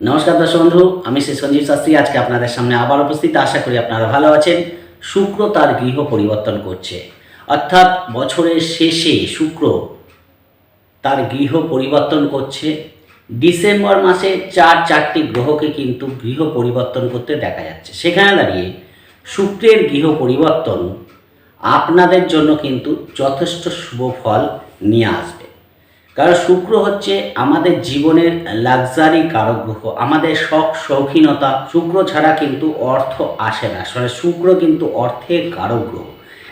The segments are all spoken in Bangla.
নমস্কার দর্শক বন্ধু, আমি শ্রী সঞ্জীব শাস্ত্রী। আজকে আপনাদের সামনে আবার উপস্থিত। আশা করি আপনারা ভালো আছেন। শুক্র তার গৃহ পরিবর্তন করছে। অর্থাৎ বছরের শেষে শুক্র তার গৃহ পরিবর্তন করছে। ডিসেম্বর মাসে চার চারটি গ্রহকে কিন্তু গৃহ পরিবর্তন করতে দেখা যাচ্ছে। সেখানে দাঁড়িয়ে শুক্রের গৃহ পরিবর্তন আপনাদের জন্য কিন্তু যথেষ্ট শুভ ফল নিয়ে আসবে। কারণ শুক্র হচ্ছে আমাদের জীবনের লাক্সারি কারক গ্রহ, আমাদের শখ, শৌখিনতা। শুক্র ছাড়া কিন্তু অর্থ আসে না। আসলে শুক্র কিন্তু অর্থের কারক গ্রহ।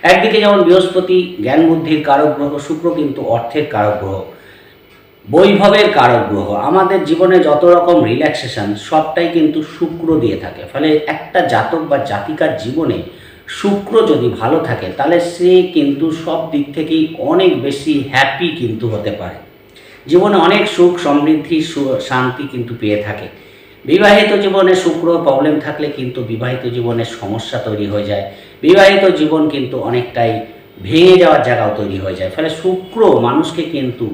একদিকে যেমন বৃহস্পতি জ্ঞান বুদ্ধির কারক গ্রহ, শুক্র কিন্তু অর্থের কারক গ্রহ। বৈভবের কারক গ্রহ। আমাদের জীবনে যত রকম রিল্যাক্সেশন সবটাই কিন্তু শুক্র দিয়ে থাকে। ফলে একটা জাতক বা জাতিকার জীবনে শুক্র যদি ভালো থাকে, তাহলে সে কিন্তু সব দিক থেকেই অনেক বেশি হ্যাপি কিন্তু হতে পারে। জীবনে অনেক সুখ, সমৃদ্ধি শান্তি কিন্তু পেয়ে থাকে। বিবাহিত জীবনে শুক্র প্রবলেম থাকলে কিন্তু বিবাহিত জীবনে সমস্যা তৈরি হয়ে যায়। বিবাহিত জীবন কিন্তু অনেকটাই ভেঙে যাওয়ার জায়গাও তৈরি হয়ে যায়। ফলে শুক্র মানুষকে কিন্তু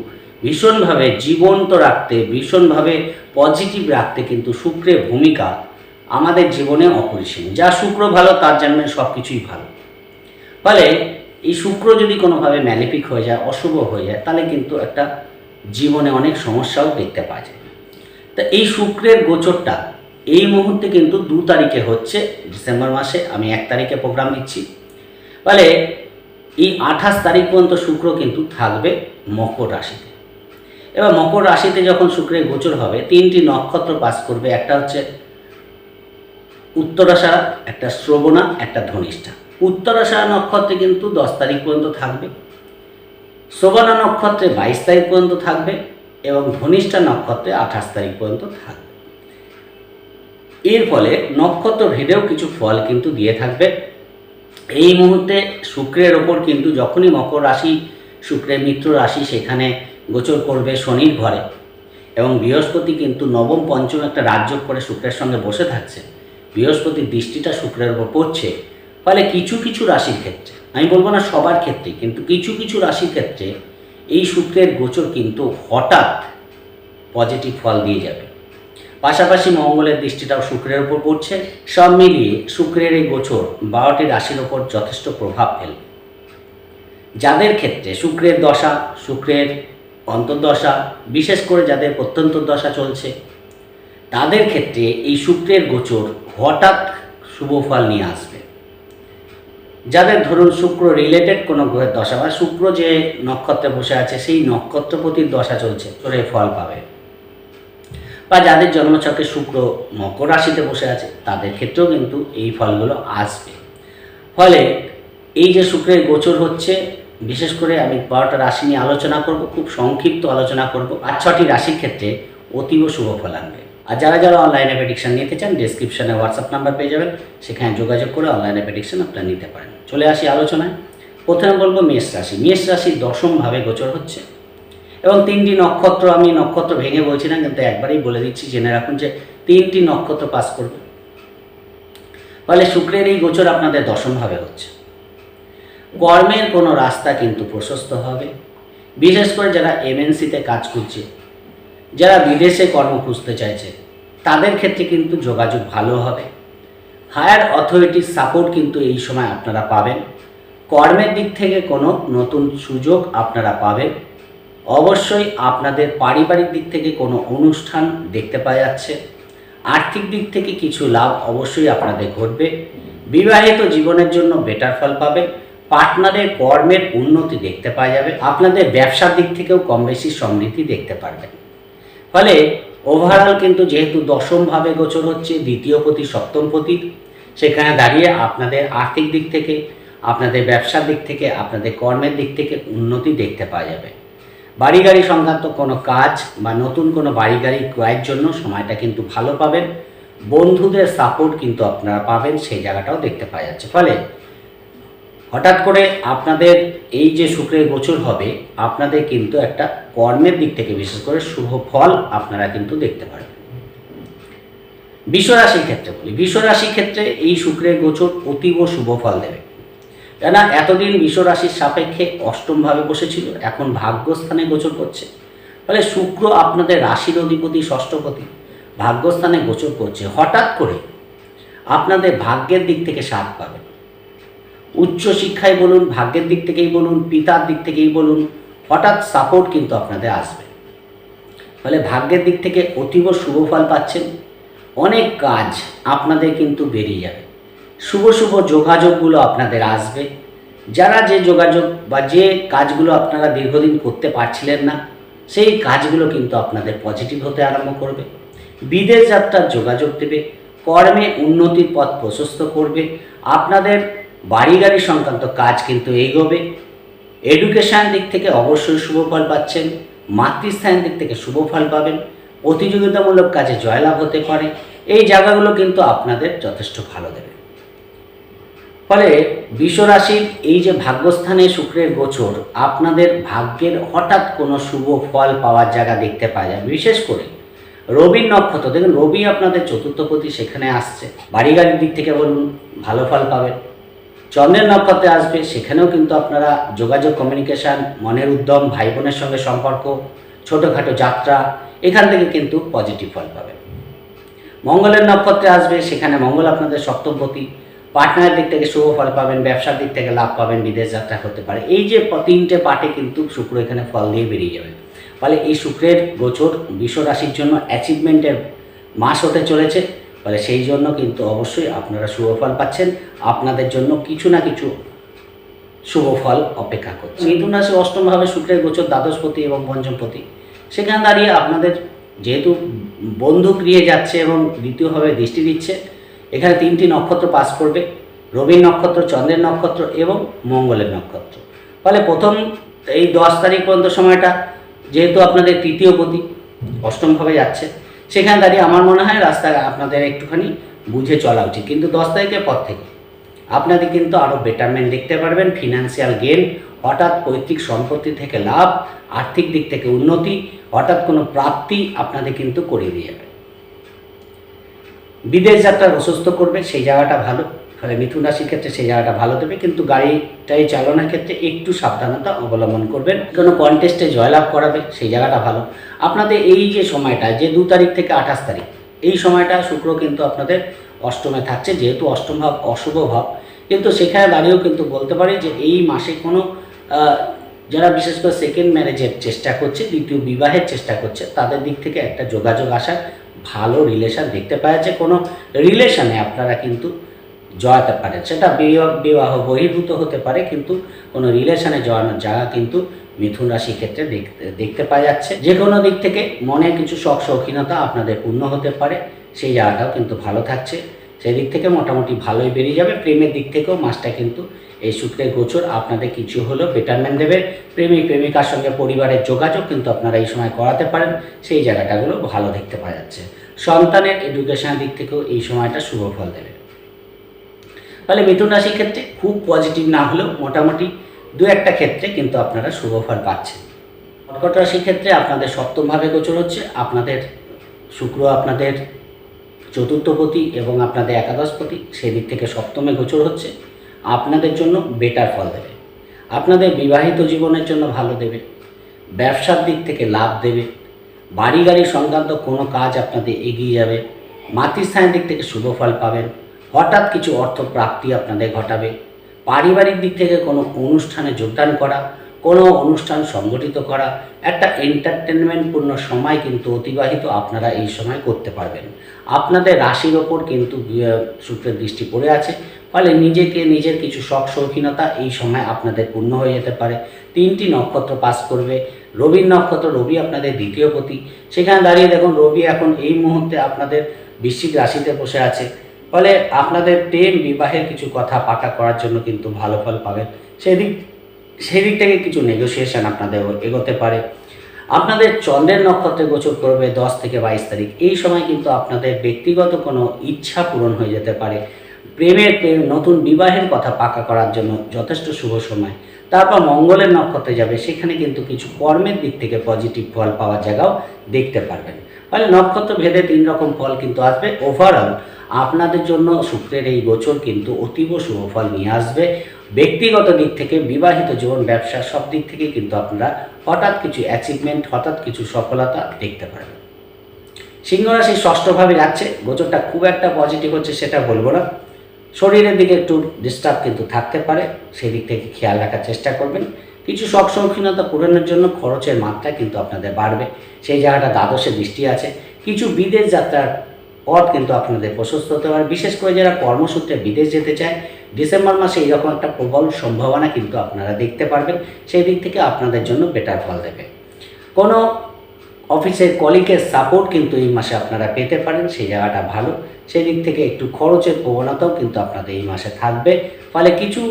ভীষণভাবে জীবন্ত রাখতে, ভীষণভাবে পজিটিভ রাখতে কিন্তু শুক্রের ভূমিকা আমাদের জীবনে অপরিসীম। যা শুক্র ভালো, তার জন্মে সব কিছুই ভালো। ফলে এই শুক্র যদি কোনোভাবে ম্যালিপিক হয়ে যায়, অশুভ হয়ে যায়, তাহলে কিন্তু একটা জীবনে অনেক সমস্যাও দেখতে পাওয়া যায়। তা এই শুক্রের গোচরটা এই মুহূর্তে কিন্তু দু তারিখে হচ্ছে, ডিসেম্বর মাসে আমি এক তারিখে প্রোগ্রাম দিচ্ছি ফলে এই আঠাশ তারিখ পর্যন্ত শুক্র কিন্তু থাকবে মকর রাশিতে। এবার মকর রাশিতে যখন শুক্রের গোচর হবে, তিনটি নক্ষত্র পাস করবে, একটা হচ্ছে উত্তরাষাঢ়া একটা শ্রবণা, একটা ধনিষ্ঠা। উত্তরাষাঢ়া নক্ষত্রে কিন্তু দশ তারিখ পর্যন্ত থাকবে। শ্রবণা নক্ষত্রে বাইশ তারিখ পর্যন্ত থাকবে এবং ধনিষ্ঠা নক্ষত্রে আঠাশ তারিখ পর্যন্ত থাকবে। এর ফলে নক্ষত্র ভেদেও কিছু ফল কিন্তু দিয়ে থাকবে। এই মুহূর্তে শুক্রের ওপর কিন্তু যখনই মকর রাশি, শুক্রের মিত্র রাশি সেখানে গোচর করবে শনির ঘরে এবং বৃহস্পতি কিন্তু নবম, পঞ্চম একটা রাজ্য করে শুক্রের সঙ্গে বসে থাকছে। বৃহস্পতির দৃষ্টিটা শুক্রের ওপর পড়ছে। ফলে কিছু কিছু রাশির ক্ষেত্রে আমি বলব না সবার ক্ষেত্রে, কিন্তু কিছু কিছু রাশির ক্ষেত্রে এই শুক্রের গোচর কিন্তু হঠাৎ পজিটিভ ফল দিয়ে যাবে। পাশাপাশি মঙ্গলের দৃষ্টিটাও শুক্রের ওপর পড়ছে। সব মিলিয়ে শুক্রের এই গোচর বারোটি রাশির ওপর যথেষ্ট প্রভাব ফেলবে। যাদের ক্ষেত্রে শুক্রের দশা, শুক্রের অন্তর্দশা, বিশেষ করে যাদের প্রত্যন্ত দশা চলছে, তাদের ক্ষেত্রে এই শুক্রের গোচর হঠাৎ শুভ ফল নিয়ে আসবে। যাদের ধরুন শুক্র রিলেটেড কোনো গ্রহের দশা বা শুক্র যে নক্ষত্রে বসে আছে, সেই নক্ষত্রপতির দশা চলছে, তোরে ফল পাবে। বা যাদের জন্মচক্রে শুক্র মকর রাশিতে বসে আছে, তাদের ক্ষেত্রেও কিন্তু এই ফলগুলো আসবে। ফলে এই যে শুক্রের গোচর হচ্ছে, বিশেষ করে আমি বারোটা রাশি নিয়ে আলোচনা করব, খুব সংক্ষিপ্ত আলোচনা করব, আর ছটি রাশির ক্ষেত্রে অতীব শুভ ফল আনবে। আর যারা যারা অনলাইনে প্রেডিকশন নিতে চান ডিসক্রিপশনে হোয়াটসঅ্যাপ নাম্বার পেয়ে যাবেন। সেখানে যোগাযোগ করে অনলাইনে প্রেডিকশন আপনারা নিতে পারেন। চলে আসি আলোচনায়। প্রথমে বলব মেষ রাশি। মেষ রাশি দশমভাবে গোচর হচ্ছে। এবং তিনটি নক্ষত্র, আমি নক্ষত্র ভেঙে বলছি না, কিন্তু একবারেই বলে দিচ্ছি, জেনে রাখুন যে তিনটি নক্ষত্র পাস করবে। ফলে শুক্রের এই গোচর আপনাদের দশমভাবে হচ্ছে। কর্মের কোনো রাস্তা কিন্তু প্রশস্ত হবে। বিশেষ করে যারা এমএনসিতে কাজ করছে যারা বিদেশে কর্ম খুঁজতে চাইছে, তাদের ক্ষেত্রে কিন্তু যোগাযোগ ভালো হবে। হায়ার অথরিটির সাপোর্ট কিন্তু এই সময় আপনারা পাবেন। কর্মের দিক থেকে কোনো নতুন সুযোগ আপনারা পাবেন। অবশ্যই আপনাদের পারিবারিক দিক থেকে কোনো অনুষ্ঠান দেখতে পাওয়া যাচ্ছে। আর্থিক দিক থেকে কিছু লাভ অবশ্যই আপনাদের ঘটবে। বিবাহিত জীবনের জন্য বেটার ফল পাবে পার্টনারের কর্মের উন্নতি দেখতে পাওয়া যাবে। আপনাদের ব্যবসার দিক থেকেও কম বেশি সমৃদ্ধি দেখতে পারবেন। ফলে ওভারঅল কিন্তু যেহেতু দশমভাবে গোচর হচ্ছে, দ্বিতীয় পতি সপ্তম পতি সেখানে দাঁড়িয়ে আপনাদের আর্থিক দিক থেকে, আপনাদের ব্যবসার দিক থেকে, আপনাদের কর্মের দিক থেকে উন্নতি দেখতে পাওয়া যাবে। বাড়ি গাড়ি সংক্রান্ত কোনো কাজ বা নতুন কোনো বাড়ি গাড়ি ক্রয়ের জন্য সময়টা কিন্তু ভালো পাবেন। বন্ধুদের সাপোর্ট কিন্তু আপনারা পাবেন, সেই জায়গাটাও দেখতে পাওয়া যাচ্ছে। ফলে হঠাৎ করে আপনাদের এই যে শুক্রের গোচর হবে, আপনাদের কিন্তু একটা কর্মের দিক থেকে বিশেষ করে শুভ ফল আপনারা কিন্তু দেখতে পারবেন। বিশ্বরাশির ক্ষেত্রে বলি, বিশ্বরাশির ক্ষেত্রে এই শুক্রের গোচর অতীব শুভ ফল দেবে। কেননা এতদিন বিশ্বরাশির সাপেক্ষে অষ্টমভাবে বসেছিল, এখন ভাগ্যস্থানে গোচর করছে। ফলে শুক্র আপনাদের রাশির অধিপতি ষষ্ঠপতি ভাগ্যস্থানে গোচর করছে। হঠাৎ করে আপনাদের ভাগ্যের দিক থেকে সাথ পাবেন উচ্চ শিক্ষায় বলুন, ভাগ্যের দিক থেকেই বলুন, পিতার দিক থেকেই বলুন, হঠাৎ সাপোর্ট কিন্তু আপনাদের আসবে। ফলে ভাগ্যের দিক থেকে অতীব শুভ ফল পাচ্ছেন, অনেক কাজ আপনাদের কিন্তু বেরিয়ে যাবে। শুভ শুভ যোগাযোগগুলো আপনাদের আসবে। যারা যে যোগাযোগ বা যে কাজগুলো আপনারা দীর্ঘদিন করতে পারছিলেন না, সেই কাজগুলো কিন্তু আপনাদের পজিটিভ হতে আরম্ভ করবে। বিদেশ যাত্রার যোগাযোগ দেবে, কর্মে উন্নতির পথ প্রশস্ত করবে। আপনাদের বাড়ি গাড়ি সংক্রান্ত কাজ কিন্তু এগোবে। এডুকেশন দিক থেকে অবশ্যই শুভ ফল পাচ্ছেন। মাতৃস্থানের দিক থেকে শুভ ফল পাবেন। প্রতিযোগিতামূলক কাজে জয়লাভ হতে পারে। এই জায়গাগুলো কিন্তু আপনাদের যথেষ্ট ভালো দেবে। ফলে বিশ্বরাশির এই যে ভাগ্যস্থানে শুক্রের গোচর, আপনাদের ভাগ্যের হঠাৎ কোনো শুভ ফল পাওয়ার জায়গা দেখতে পাওয়া যায়। বিশেষ করে রবির নক্ষত্র। দেখুন, রবি আপনাদের চতুর্থপতি সেখানে আসছে। বাড়ি গাড়ির দিক থেকে বলুন, ভালো ফল পাবেন। চন্দ্রের নক্ষত্রে আসবে, সেখানেও কিন্তু আপনারা যোগাযোগ কমিউনিকেশান মনের উদ্যম ভাই বোনের সঙ্গে সম্পর্ক, ছোটোখাটো যাত্রা, এখান থেকে কিন্তু পজিটিভ ফল পাবেন। মঙ্গলের নক্ষত্রে আসবে, সেখানে মঙ্গল আপনাদের সপ্তমপতি পার্টনারের দিক থেকে শুভ ফল পাবেন, ব্যবসার দিক থেকে লাভ পাবেন, বিদেশ যাত্রা করতে পারে। এই যে তিনটে পার্টে কিন্তু শুক্র এখানে ফল দিয়ে বেরিয়ে যাবে। ফলে এই শুক্রের গোচর বিশ্ব রাশির জন্য অ্যাচিভমেন্টের মাস হতে চলেছে। ফলে সেই জন্য কিন্তু অবশ্যই আপনারা শুভ ফল পাচ্ছেন। আপনাদের জন্য কিছু না কিছু শুভ ফল অপেক্ষা করছে। মিথুন রাশি অষ্টমভাবে শুক্রের গোচর দ্বাদশপতি এবং পঞ্চমপতি। সেখানে দাঁড়িয়ে আপনাদের যেহেতু বন্ধু গৃহে যাচ্ছে এবং দ্বিতীয়ভাবে দৃষ্টি দিচ্ছে, এখানে তিনটি নক্ষত্র পাস করবে। রবির নক্ষত্র, চন্দ্রের নক্ষত্র এবং মঙ্গলের নক্ষত্র। ফলে প্রথম এই দশ তারিখ পর্যন্ত সময়টা যেহেতু আপনাদের তৃতীয় পতি অষ্টমভাবে যাচ্ছে সেখানে দাঁড়িয়ে আমার মনে হয় রাস্তা আপনাদের একটুখানি বুঝে চলা উচিত। কিন্তু দশ তারিখের পর থেকে আপনাদের কিন্তু আরও বেটারমেন্ট দেখতে পারবেন ফিনান্সিয়াল গেন হঠাৎ পৈতৃক সম্পত্তি থেকে লাভ, আর্থিক দিক থেকে উন্নতি, হঠাৎ কোনো প্রাপ্তি আপনাদের কিন্তু করে দিয়ে যাবে। বিদেশ যাত্রা অসুস্থ করবে, সেই জায়গাটা ভালো। ফলে মিথুন রাশির ক্ষেত্রে সেই জায়গাটা ভালো দেবে, কিন্তু গাড়িটাই চালনার ক্ষেত্রে একটু সাবধানতা অবলম্বন করবেন। কোনো কন্টেস্টে জয়লাভ করাবে, সেই জায়গাটা ভালো। আপনাদের এই যে সময়টা, যে দু তারিখ থেকে আঠাশ তারিখ, এই সময়টা শুক্র কিন্তু আপনাদের অষ্টমে থাকছে, যেহেতু অষ্টম ভাব, অশুভ ভাব। কিন্তু সেখানে দাঁড়িয়েও কিন্তু বলতে পারি যে এই মাসে কোনো যারা বিশেষ করে সেকেন্ড ম্যারেজের চেষ্টা করছে, দ্বিতীয় বিবাহের চেষ্টা করছে, তাদের দিক থেকে একটা যোগাযোগ আসার ভালো রিলেশন দেখতে পাওয়া যাচ্ছে। কোনো রিলেশানে আপনারা কিন্তু জড়াতে পারে। সেটা বিবাহ বহির্ভূত হতে পারে, কিন্তু কোনো রিলেশনে জড়ানোর জায়গা কিন্তু মিথুন রাশির ক্ষেত্রে দেখতে দেখতে পাওয়া যাচ্ছে। যে কোনো দিক থেকে মনে কিছু শখ শৌখিনতা আপনাদের পূর্ণ হতে পারে, সেই জায়গাটাও কিন্তু ভালো থাকছে। সেই দিক থেকে মোটামুটি ভালোই বেরিয়ে যাবে। প্রেমের দিক থেকেও মাসটা কিন্তু এই শুক্রের গোচর আপনাদের কিছু হলেও বেটারমেন্ট দেবে। প্রেমিক, প্রেমিকার সঙ্গে পরিবারের যোগাযোগ কিন্তু আপনারা এই সময় করাতে পারেন। সেই জায়গাটাগুলো ভালো দেখতে পাওয়া যাচ্ছে। সন্তানের এডুকেশনের দিক থেকেও এই সময়টা শুভ ফল দেবে। ফলে মিথুন রাশির ক্ষেত্রে খুব পজিটিভ না হলেও মোটামুটি দু একটা ক্ষেত্রে কিন্তু আপনারা শুভ ফল পাচ্ছেন। কর্কট রাশির ক্ষেত্রে আপনাদের সপ্তমভাবে গোচর হচ্ছে, আপনাদের শুক্র আপনাদের চতুর্থপতি এবং আপনাদের একাদশপতি সেদিক থেকে সপ্তমে গোচর হচ্ছে, আপনাদের জন্য বেটার ফল দেবে। আপনাদের বিবাহিত জীবনের জন্য ভালো দেবে, ব্যবসার দিক থেকে লাভ দেবে বাড়ি গাড়ি সংক্রান্ত কোনো কাজ আপনাদের এগিয়ে যাবে, মাতৃস্থানের দিক থেকে শুভ ফল পাবেন হঠাৎ কিছু অর্থ প্রাপ্তি আপনাদের ঘটাবে। পারিবারিক দিক থেকে কোনো অনুষ্ঠানে যোগদান করা, কোনো অনুষ্ঠান সংগঠিত করা, একটা এন্টারটেনমেন্টপূর্ণ সময় কিন্তু অতিবাহিত আপনারা এই সময় করতে পারবেন। আপনাদের রাশির ওপর কিন্তু সূত্রের দৃষ্টি পড়ে আছে। ফলে নিজেকে, নিজের কিছু শখ শৌখিনতা এই সময় আপনাদের পূর্ণ হয়ে যেতে পারে। তিনটি নক্ষত্র পাস করবে। রবির নক্ষত্র, রবি আপনাদের দ্বিতীয় পতি। সেখানে দাঁড়িয়ে দেখুন, রবি এখন এই মুহূর্তে আপনাদের বৃশ্চিক রাশিতে বসে আছে। ফলে আপনাদের প্রেম বিবাহের কিছু কথা পাকা করার জন্য কিন্তু ভালো ফল পাবেন। সেদিক সেদিক থেকে কিছু নেগোসিয়েশন আপনাদের এগোতে পারে। আপনাদের চন্দ্রের নক্ষত্রে গোচর করবে দশ থেকে বাইশ তারিখ। এই সময় কিন্তু আপনাদের ব্যক্তিগত কোনো ইচ্ছা পূরণ হয়ে যেতে পারে। প্রেমের প্রেম, নতুন বিবাহের কথা পাকা করার জন্য যথেষ্ট শুভ সময়। তারপর মঙ্গলের নক্ষত্রে যাবে, সেখানে কিন্তু কিছু কর্মের দিক থেকে পজিটিভ ফল পাওয়ার জায়গাও দেখতে পারবেন। ফলে নক্ষত্র ভেদে তিন রকম ফল কিন্তু আসবে। ওভারঅল আপনাদের জন্য শুক্রের এই গোচর কিন্তু অতীব শুভ ফল নিয়ে আসবে। ব্যক্তিগত দিক থেকে বিবাহিত জীবন, ব্যবসা সব দিক থেকেই কিন্তু আপনারা হঠাৎ কিছু অ্যাচিভমেন্ট হঠাৎ কিছু সফলতা দেখতে পারবেন সিংহ রাশি ষষ্ঠভাবে যাচ্ছে গোচরটা খুব একটা পজিটিভ হচ্ছে সেটা বলব না। শরীরের দিকে একটু ডিস্টার্ব কিন্তু থাকতে পারে। সেই দিক থেকে খেয়াল রাখার চেষ্টা করবেন। কিছু শখ শৌখিনতা পূরণের জন্য খরচের মাত্রা কিন্তু আপনাদের বাড়বে। সেই জায়গাটা দ্বাদশে দৃষ্টি আছে। কিছু বিদেশ যাত্রার পথ কিন্তু আপনাদের প্রশস্ত হতে পারে। বিশেষ করে যারা কর্মসূত্রে বিদেশ যেতে চায়, ডিসেম্বর মাসে এইরকম একটা প্রবল সম্ভাবনা কিন্তু আপনারা দেখতে পারবেন। সেই দিক থেকে আপনাদের জন্য বেটার ফল দেবে। কোনো অফিসের কলিগের সাপোর্ট কিন্তু এই মাসে আপনারা পেতে পারেন, সেই জায়গাটা ভালো। সেই দিক থেকে একটু খরচের প্রবণতাও কিন্তু আপনাদের এই মাসে থাকবে। ফলে কিছু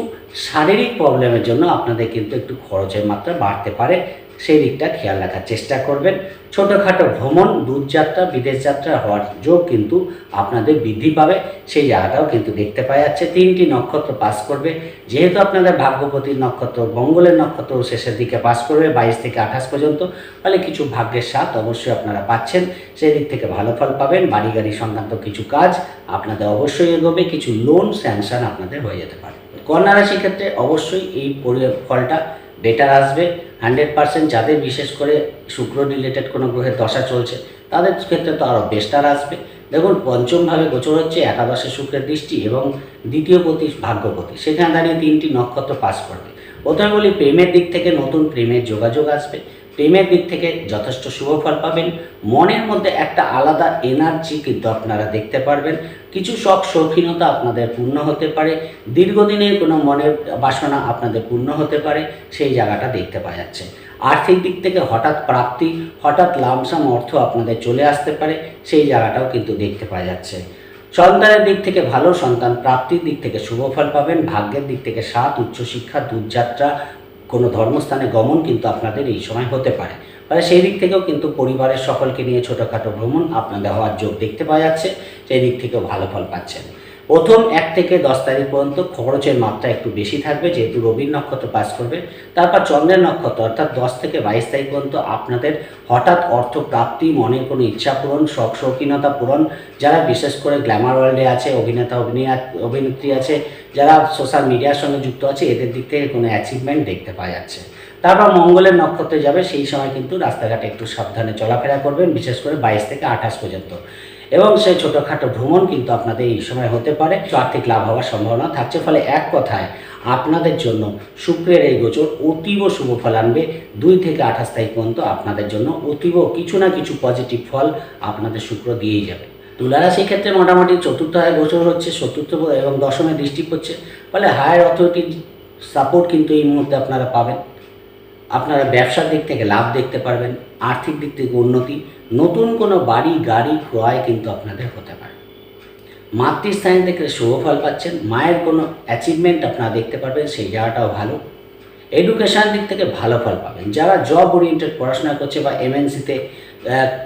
শারীরিক প্রবলেমের জন্য আপনাদের কিন্তু একটু খরচের মাত্রা বাড়তে পারে। সেই দিকটা খেয়াল রাখার চেষ্টা করবেন। ছোটোখাটো ভ্রমণ দূরযাত্রা বিদেশ যাত্রা হওয়ার যোগ কিন্তু আপনাদের বৃদ্ধি পাবে। সেই জায়গাটাও কিন্তু দেখতে পাওয়া যাচ্ছে। তিনটি নক্ষত্র পাস করবে। যেহেতু আপনাদের ভাগ্যপতির নক্ষত্র, মঙ্গলের নক্ষত্র শেষের দিকে পাস করবে, বাইশ থেকে আঠাশ পর্যন্ত ফলে কিছু ভাগ্যের স্বাদ অবশ্যই আপনারা পাচ্ছেন। সেই দিক থেকে ভালো ফল পাবেন। বাড়ি গাড়ি সংক্রান্ত কিছু কাজ আপনাদের অবশ্যই এগোবে। কিছু লোন স্যাংশন আপনাদের হয়ে যেতে পারে। কন্যা রাশির ক্ষেত্রে অবশ্যই এই ফলটা বেটার আসবে হান্ড্রেড পার্সেন্ট যাদের বিশেষ করে শুক্র রিলেটেড কোনো গ্রহের দশা চলছে, তাদের ক্ষেত্রে তো আরও বেস্টার আসবে। দেখুন, পঞ্চমভাবে গোচর হচ্ছে একাদশে শুক্রের দৃষ্টি এবং দ্বিতীয় পতি ভাগ্যপতি। সেখানে দাঁড়িয়ে তিনটি নক্ষত্র পাস করবে। প্রথমে বলি প্রেমের দিক থেকে নতুন প্রেমের যোগাযোগ আসবে। প্রেমের দিক থেকে যথেষ্ট শুভ ফল পাবেন। মনের মধ্যে একটা আলাদা এনার্জি কিন্তু আপনারা দেখতে পারবেন। কিছু শখ শৌখিনতা আপনাদের পূর্ণ হতে পারে। দীর্ঘদিনের কোনো মনের বাসনা আপনাদের পূর্ণ হতে পারে। সেই জায়গাটা দেখতে পাওয়া যাচ্ছে। আর্থিক দিক থেকে হঠাৎ প্রাপ্তি, হঠাৎ লামসাম অর্থ আপনাদের চলে আসতে পারে। সেই জায়গাটাও কিন্তু দেখতে পাওয়া যাচ্ছে। সন্তানের দিক থেকে ভালো সন্তান প্রাপ্তির দিক থেকে শুভ ফল পাবেন। ভাগ্যের দিক থেকে সাত উচ্চশিক্ষা, দূরযাত্রা কোনো ধর্মস্থানে গমন কিন্তু আপনাদের এই সময় হতে পারে। তাহলে সেই দিক থেকেও কিন্তু পরিবারের সকলকে নিয়ে ছোটোখাটো ভ্রমণ আপনাদের হওয়ার যোগ দেখতে পাওয়া যাচ্ছে, সেই দিক থেকেও ভালো ফল পাচ্ছেন। প্রথম এক থেকে দশ তারিখ পর্যন্ত খরচের মাত্রা একটু বেশি থাকবে, যেহেতু রবির নক্ষত্র পাস করবে। তারপর চন্দ্রের নক্ষত্র, অর্থাৎ দশ থেকে বাইশ তারিখ পর্যন্ত আপনাদের হঠাৎ অর্থ প্রাপ্তি, মনের কোনো ইচ্ছা পূরণ, শখ শৌখিনতা পূরণ, যারা বিশেষ করে গ্ল্যামার ওয়ার্ল্ডে আছে, অভিনেতা অভিনেত্রী আছে, যারা সোশ্যাল মিডিয়ার সঙ্গে যুক্ত আছে, এদের দিক থেকে কোনো অ্যাচিভমেন্ট দেখতে পাওয়া যাচ্ছে। তারপর মঙ্গলের নক্ষত্রে যাবে, সেই সময় কিন্তু রাস্তাঘাটে একটু সাবধানে চলাফেরা করবেন, বিশেষ করে বাইশ থেকে আঠাশ পর্যন্ত। এবং সেই ছোটোখাটো ভ্রমণ কিন্তু আপনাদের এই সময় হতে পারে। আর্থিক লাভ হওয়ার সম্ভাবনা থাকছে। ফলে এক কথায়, আপনাদের জন্য শুক্রের এই গোচর অতীব শুভ ফল আনবে। দুই থেকে আঠাশ তারিখ পর্যন্ত আপনাদের জন্য অতীব কিছু না কিছু পজিটিভ ফল আপনাদের শুক্র দিয়েই যাবে। তুলারাশির ক্ষেত্রে মোটামুটি চতুর্থ হায় গোচর হচ্ছে চতুর্থ এবং দশমে দৃষ্টি পড়ছে। ফলে হায়ার অথরিটির সাপোর্ট কিন্তু এই মুহূর্তে আপনারা পাবেন। আপনারা ব্যবসার দিক থেকে লাভ দেখতে পারবেন, আর্থিক দিক থেকে উন্নতি, নতুন কোনো বাড়ি, গাড়ি, ক্রয় কিন্তু আপনাদের হতে পারে। মাতৃস্থান থেকে শুভ ফল পাচ্ছেন, মায়ের কোনো অ্যাচিভমেন্ট আপনারা দেখতে পারবেন, সেই জায়গাটাও ভালো। এডুকেশান দিক থেকে ভালো ফল পাবেন। যারা জব ওরিয়েন্টেড পড়াশোনা করছে বা এমএনসিতে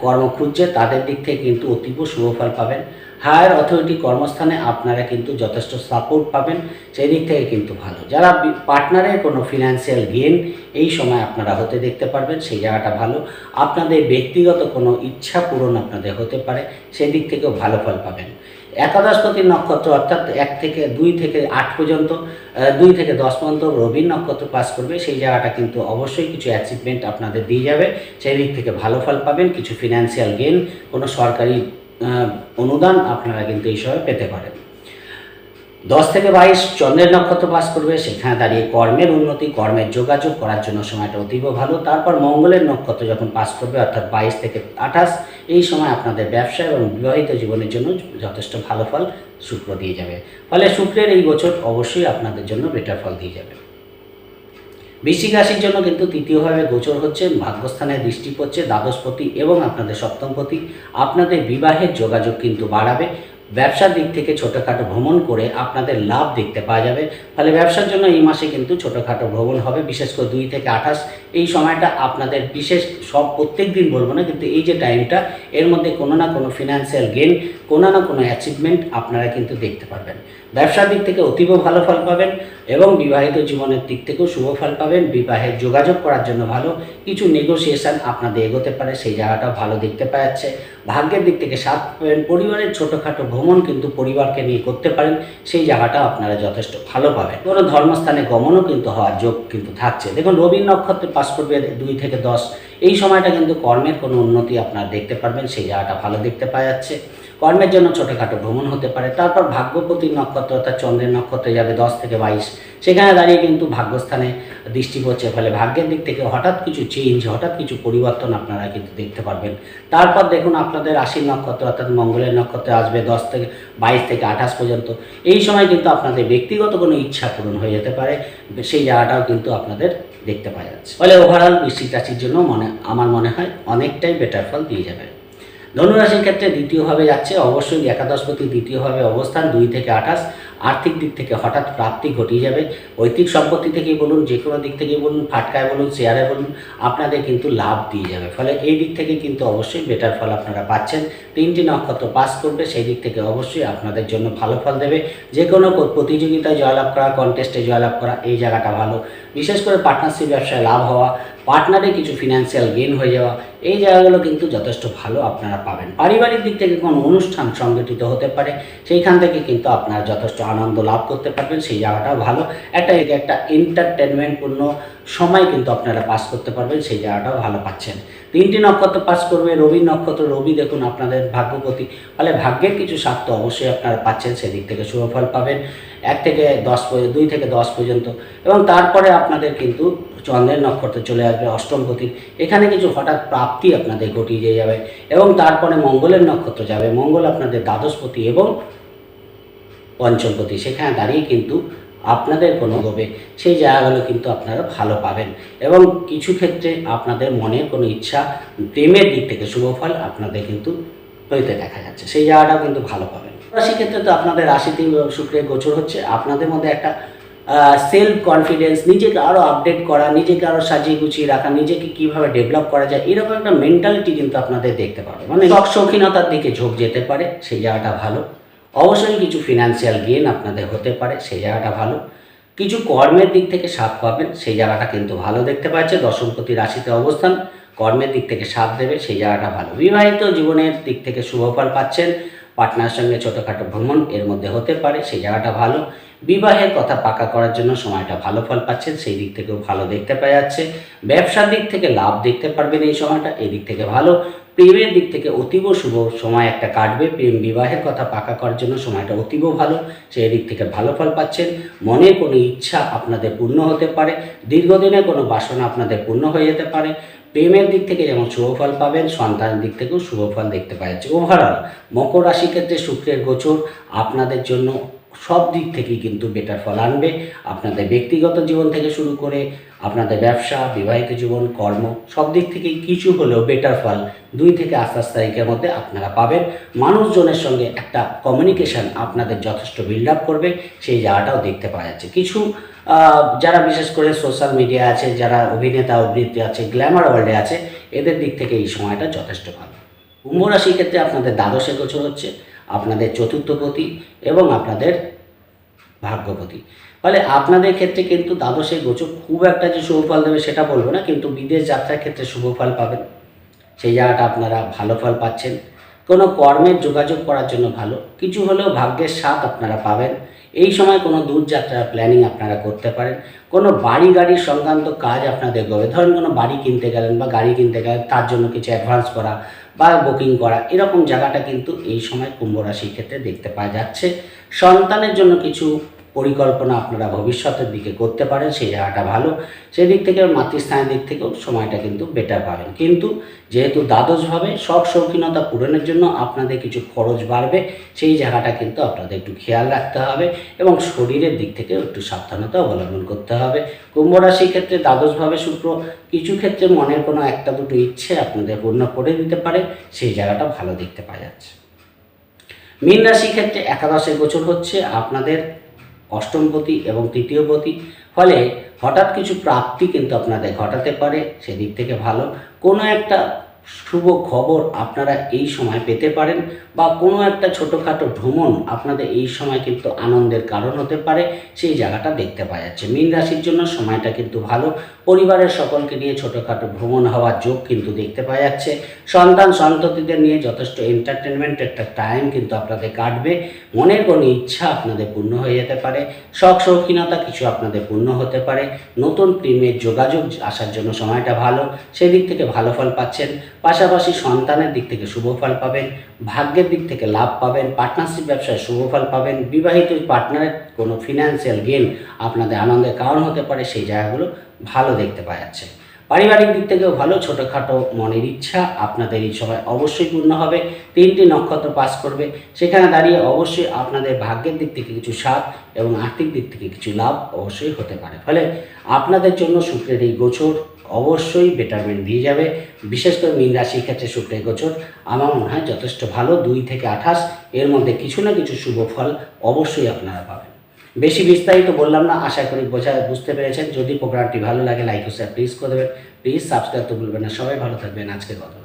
কর্ম খুঁজছে, তাদের দিক থেকে কিন্তু অতীব শুভ ফল পাবেন। হায়ার অথরিটি কর্মস্থানে আপনারা কিন্তু যথেষ্ট সাপোর্ট পাবেন, সেই দিক থেকে কিন্তু ভালো। যারা পার্টনারের কোনো ফিনান্সিয়াল গেন এই সময় আপনারা হতে দেখতে পারবেন, সেই জায়গাটা ভালো। আপনাদের ব্যক্তিগত কোনো ইচ্ছা পূরণ আপনাদের হতে পারে, সেই দিক থেকেও ভালো ফল পাবেন। একাদশপতি নক্ষত্র অর্থাৎ এক থেকে দুই থেকে আট পর্যন্ত দুই থেকে দশ পর্যন্ত রবির নক্ষত্র পাস করবে, সেই জায়গাটা কিন্তু অবশ্যই কিছু অ্যাচিভমেন্ট আপনাদের দিয়ে যাবে, সেই দিক থেকে ভালো ফল পাবেন, কিছু ফিনান্সিয়াল গেন কোনো সরকারি অনুদান আপনারা কিন্তু এই সময় পেতে পারেন। দশ থেকে বাইশ চন্দ্রের নক্ষত্র পাস করবে, সেখানে দাঁড়িয়ে কর্মের উন্নতি, কর্মের যোগাযোগ করার জন্য সময়টা অতীব ভালো। তারপর মঙ্গলের নক্ষত্র যখন পাস করবে, অর্থাৎ বাইশ থেকে আঠাশ, এই সময় আপনাদের ব্যবসা এবং বিবাহিত জীবনের জন্য যথেষ্ট ভালো ফল শুক্র দিয়ে যাবে। ফলে শুক্রের এই বছর অবশ্যই আপনাদের জন্য বেটার ফল দিয়ে যাবে। বৃশ্চিক রাশির জন্য কিন্তু তৃতীয়ভাবে গোচর হচ্ছে, ভাগ্যস্থানে দৃষ্টি পড়ছে দ্বাদশপতি এবং আপনাদের সপ্তমপতি আপনাদের বিবাহের যোগাযোগ কিন্তু বাড়াবে। ব্যবসার দিক থেকে ছোটোখাটো ভ্রমণ করে আপনাদের লাভ দেখতে পাওয়া যাবে। ফলে ব্যবসার জন্য এই মাসে কিন্তু ছোটোখাটো ভ্রমণ হবে, বিশেষ করে দুই থেকে আঠাশ। এই সময়টা আপনাদের বিশেষ সব প্রত্যেক দিন বলব না, কিন্তু এই যে টাইমটা, এর মধ্যে কোনো না কোনো ফিনান্সিয়াল গেন কোনো না কোনো অ্যাচিভমেন্ট আপনারা কিন্তু দেখতে পারবেন। ব্যবসার দিক থেকে অতীব ভালো ফল পাবেন এবং বিবাহিত জীবনের দিক থেকেও শুভ ফল পাবেন। বিবাহের যোগাযোগ করার জন্য ভালো কিছু নেগোসিয়েশন আপনাদের এগোতে পারে, সেই জায়গাটাও ভালো দেখতে পাওয়া যাচ্ছে ভাগ্যের দিক থেকে সাথ পাবেন। পরিবারের ছোটোখাটো ভ্রমণ কিন্তু পরিবারকে নিয়ে করতে পারেন, সেই জায়গাটা আপনারা যথেষ্ট ভালো পাবেন। কোনো ধর্মস্থানে গমনও কিন্তু হওয়ার যোগ কিন্তু থাকছে। দেখুন রবীন নক্ষত্রে পাস করবে দুই থেকে দশ। এই সময়টা কিন্তু কর্মের কোনো উন্নতি আপনারা দেখতে পারবেন, সেই জায়গাটা ভালো দেখতে পাওয়া যাচ্ছে। কর্মের জন্য ছোটোখাটো ভ্রমণ হতে পারে। তারপর ভাগ্যপতি নক্ষত্র অর্থাৎ চন্দ্রের নক্ষত্রে যাবে দশ থেকে বাইশ। সেখানে দাঁড়িয়ে কিন্তু ভাগ্যস্থানে দৃষ্টি পড়ছে। ফলে ভাগ্যের দিক থেকে হঠাৎ কিছু চেঞ্জ হঠাৎ কিছু পরিবর্তন আপনারা কিন্তু দেখতে পারবেন। তারপর দেখুন আপনাদের রাশির নক্ষত্র অর্থাৎ মঙ্গলের নক্ষত্রে আসবে দশ থেকে বাইশ থেকে আঠাশ পর্যন্ত। এই সময় কিন্তু আপনাদের ব্যক্তিগত কোনো ইচ্ছা পূরণ হয়ে যেতে পারে। সেই জায়গাটাও কিন্তু আপনাদের দেখতে পাওয়া যাচ্ছে। ফলে ওভারঅল বৃশ্চিক রাশির জন্য মনে, আমার মনে হয় অনেকটাই বেটার ফল দিয়ে যাবে। ধনুরাশির ক্ষেত্রে দ্বিতীয়ভাবে যাচ্ছে। অবশ্যই একাদশপতি দ্বিতীয়ভাবে অবস্থান, দুই থেকে আঠাশ। আর্থিক দিক থেকে হঠাৎ প্রাপ্তি ঘটিয়ে যাবে। ঐতিক সম্পত্তি থেকেই বলুন যে কোনো দিক থেকেই বলুন, ফাটকায় বলুন, শেয়ারে বলুন, আপনাদের কিন্তু লাভ দিয়ে যাবে। ফলে এই দিক থেকে কিন্তু অবশ্যই বেটার ফল আপনারা পাচ্ছেন। তিনটি নক্ষত্র পাস করবে, সেই দিক থেকে অবশ্যই আপনাদের জন্য ভালো ফল দেবে। যে কোনো প্রতিযোগিতায় জয়লাভ করা কন্টেস্টে জয়লাভ করা, এই জায়গাটা ভালো। বিশেষ করে পার্টনারশিপ ব্যবসায় লাভ হওয়া পার্টনারে কিছু ফিনান্সিয়াল গেইন হয়ে যাওয়া, এই জায়গাগুলো কিন্তু যথেষ্ট ভালো আপনারা পাবেন। পারিবারিক দিক থেকে কোনো অনুষ্ঠান সংগঠিত হতে পারে, সেইখান থেকে কিন্তু আপনারা যথেষ্ট আনন্দ লাভ করতে পারবেন, সেই জায়গাটাও ভালো। একটা একটা এন্টারটেনমেন্টপূর্ণ সময় কিন্তু আপনারা পাস করতে পারবেন, সেই জায়গাটাও ভালো পাচ্ছেন। তিনটি নক্ষত্র পাস করবে, রবি নক্ষত্র, রবি দেখুন আপনাদের ভাগ্যপতি। ফলে ভাগ্যের কিছু স্বার্থ অবশ্যই আপনারা পাচ্ছেন, সেদিক থেকে শুভফল পাবেন, এক থেকে দশ দুই থেকে দশ পর্যন্ত। এবং তারপরে আপনাদের কিন্তু চন্দ্রের নক্ষত্র চলে আসবে অষ্টমপতি এখানে কিছু হঠাৎ প্রাপ্তি আপনাদের ঘটিয়ে যাবে এবং তারপরে মঙ্গলের নক্ষত্র যাবে। মঙ্গল আপনাদের দ্বাদশপতি এবং পঞ্চমপতি সেখানে দাঁড়িয়ে কিন্তু আপনাদের কোনো হবে সেই জায়গাগুলো কিন্তু আপনারা ভালো পাবেন এবং কিছু ক্ষেত্রে আপনাদের মনের কোনো ইচ্ছা, প্রেমের দিক থেকে শুভফল আপনাদের কিন্তু হইতে দেখা যাচ্ছে। সেই জায়গাটাও কিন্তু ভালো পাবেন। রাশি ক্ষেত্রে তো আপনাদের রাশিতে শুক্রের গোচর হচ্ছে। আপনাদের মধ্যে একটা সেলফ কনফিডেন্স নিজেকে আরও আপডেট করা, নিজেকে আরও সাজিয়ে গুছিয়ে রাখা, নিজেকে কীভাবে ডেভেলপ করা যায়, এরকম একটা মেন্টালিটি কিন্তু আপনাদের দেখতে পাবে। মানে শখ শৌখিনতার দিকে ঝোঁক যেতে পারে, সেই জায়গাটা ভালো। অবশ্যই কিছু ফিনান্সিয়াল গেন আপনাদের হতে পারে, সেই জায়গাটা ভালো। কিছু কর্মের দিক থেকে সাথ পাবেন, সেই জায়গাটা কিন্তু ভালো দেখতে পাচ্ছে। দশমপতি রাশিতে অবস্থান, কর্মের দিক থেকে সাথ দেবে, সেই জায়গাটা ভালো। বিবাহিত জীবনের দিক থেকে শুভফল পাচ্ছেন। পার্টনার সঙ্গে ছোটোখাটো ভ্রমণ এর মধ্যে হতে পারে, সেই জায়গাটা ভালো। বিবাহের কথা পাকা করার জন্য সময়টা ভালো ফল পাচ্ছেন, সেই দিক থেকেও ভালো দেখতে পাওয়া যাচ্ছে। ব্যবসার দিক থেকে লাভ দেখতে পারবেন এই সময়টা, এই দিক থেকে ভালো। প্রেমের দিক থেকে অতীব শুভ সময় একটা কাটবে। প্রেম বিবাহের কথা পাকা করার জন্য সময়টা অতীব ভালো, সেই দিক থেকে ভালো ফল পাচ্ছেন। মনের কোনো ইচ্ছা আপনাদের পূর্ণ হতে পারে। দীর্ঘদিনের কোনো বাসনা আপনাদের পূর্ণ হয়ে যেতে পারে। প্রেমের দিক থেকে যেমন শুভফল পাবেন, সন্তানের দিক থেকেও শুভফল দেখতে পাওয়া যাচ্ছে। ওভারঅল মকর রাশি ক্ষেত্রে শুক্রের গোচর আপনাদের জন্য সব দিক থেকেই কিন্তু বেটার ফল আনবে। আপনাদের ব্যক্তিগত জীবন থেকে শুরু করে আপনাদের ব্যবসা, বিবাহিত জীবন, কর্ম, সব দিক থেকেই কিছু হলেও বেটার ফল দুই থেকে আঠাশ তারিখের মধ্যে আপনারা পাবেন। মানুষজনের সঙ্গে একটা কমিউনিকেশন আপনাদের যথেষ্ট বিল্ড আপ করবে, সেই জায়গাটাও দেখতে পাওয়া যাচ্ছে। কিছু যারা বিশেষ করে সোশ্যাল মিডিয়া আছে, যারা অভিনেতা, অভিনেত্রী আছে গ্ল্যামার ওয়ার্ল্ডে আছে, এদের দিক থেকে এই সময়টা যথেষ্ট ভালো। কুম্ভ রাশির ক্ষেত্রে আপনাদের দ্বাদশে গোচর হচ্ছে, আপনাদের চতুর্থপতি এবং আপনাদের ভাগ্যপতি ফলে আপনাদের ক্ষেত্রে কিন্তু দ্বাদশে গোচর খুব একটা যে শুভফল দেবে সেটা বলব না, কিন্তু বিদেশ যাত্রার ক্ষেত্রে শুভফল পাবেন। সেই জায়গাটা আপনারা ভালো ফল পাচ্ছেন। কোনো কর্মের যোগাযোগ করার জন্য ভালো। কিছু হলেও ভাগ্যের সাথ আপনারা পাবেন। এই সময় কোনো দূরযাত্রার প্ল্যানিং আপনারা করতে পারেন। কোনো বাড়ি গাড়ির সংক্রান্ত কাজ আপনাদের করবে। ধরেন কোনো বাড়ি কিনতে গেলেন বা গাড়ি কিনতে গেলেন, তার জন্য কিছু অ্যাডভান্স করা বা বুকিং করা, এরকম জায়গাটা কিন্তু এই সময় কুম্ভ রাশির ক্ষেত্রে দেখতে পাওয়া যাচ্ছে। সন্তানের জন্য কিছু পরিকল্পনা আপনারা ভবিষ্যতের দিকে করতে পারেন, সেই জায়গাটা ভালো। সেদিক থেকে মাতৃস্থানের দিক থেকেও সময়টা কিন্তু বেটার পাবেন। কিন্তু যেহেতু দ্বাদশভাবে সব শৌখিনতা পূরণের জন্য আপনাদের কিছু খরচ বাড়বে, সেই জায়গাটা কিন্তু আপনাদের একটু খেয়াল রাখতে হবে এবং শরীরের দিক থেকে একটু সাবধানতা অবলম্বন করতে হবে। কুম্ভ রাশির ক্ষেত্রে দ্বাদশভাবে শুক্র কিছু ক্ষেত্রে মনের কোনো একটা দুটো ইচ্ছে আপনাদের পূর্ণ করে দিতে পারে, সেই জায়গাটা ভালো দেখতে পাওয়া যাচ্ছে। মীন রাশির ক্ষেত্রে একাদশে গোচর হচ্ছে, আপনাদের অষ্টমপতি এবং তৃতীয়পতি ফলে হঠাৎ কিছু প্রাপ্তি কিন্তু আপনাদের ঘটাতে পারে, সেদিক থেকে ভালো। কোনো একটা শুভ খবর আপনারা এই সময় পেতে পারেন বা কোনো একটা ছোটোখাটো ভ্রমণ আপনাদের এই সময় কিন্তু আনন্দের কারণ হতে পারে, সেই জায়গাটা দেখতে পাওয়া যাচ্ছে। মীন রাশির জন্য সময়টা কিন্তু ভালো। পরিবারের সকলকে নিয়ে ছোটোখাটো ভ্রমণ হওয়ার যোগ কিন্তু দেখতে পাওয়া যাচ্ছে। সন্তান সন্ততিদের নিয়ে যথেষ্ট এন্টারটেনমেন্ট একটা টাইম কিন্তু আপনাদের কাটবে। মনের কোনো ইচ্ছা আপনাদের পূর্ণ হয়ে যেতে পারে। শখ শৌখিনতা কিছু আপনাদের পূর্ণ হতে পারে। নতুন প্রেমের যোগাযোগ আসার জন্য সময়টা ভালো। সেদিক থেকে ভালো ফল পাচ্ছেন। পাশাপাশি সন্তানের দিক থেকে শুভ ফল পাবেন, ভাগ্যের দিক থেকে লাভ পাবেন পার্টনারশিপ ব্যবসায় শুভ ফল পাবেন, বিবাহিত পার্টনারের কোনো ফিনান্সিয়াল গেন আপনাদের আনন্দের কারণ হতে পারে, সেই জায়গাগুলো ভালো দেখতে পাওয়া যাচ্ছে। পারিবারিক দিক থেকেও ভালো, ছোটোখাটো মনের ইচ্ছা আপনাদের এই সময় অবশ্যই পূর্ণ হবে, তিনটি নক্ষত্র পাস করবে, সেখানে দাঁড়িয়ে অবশ্যই আপনাদের ভাগ্যের দিক থেকে কিছু স্বাদ এবং আর্থিক দিক থেকে কিছু লাভ অবশ্যই হতে পারে। ফলে আপনাদের জন্য শুক্রের এই গোচর অবশ্যই ভিটামিন দিয়ে যাবে। বিশেষ করে মীন রাশির ক্ষেত্রে শুক্রের গোচর। আমার মনে হয় যথেষ্ট ভালো, দুই থেকে আঠাশ। এর মধ্যে কিছু না কিছু শুভ ফল অবশ্যই আপনারা পাবেন। বেশি বিস্তারিত বললাম না, আশা করি বোঝা, বুঝতে পেরেছেন। যদি প্রোগ্রামটি ভালো লাগে লাইক ও শেয়ার প্লিজ করে দেবেন। প্লিজ সাবস্ক্রাইব তো বলবেন না। সবাই ভালো থাকবেন। আজকের কথা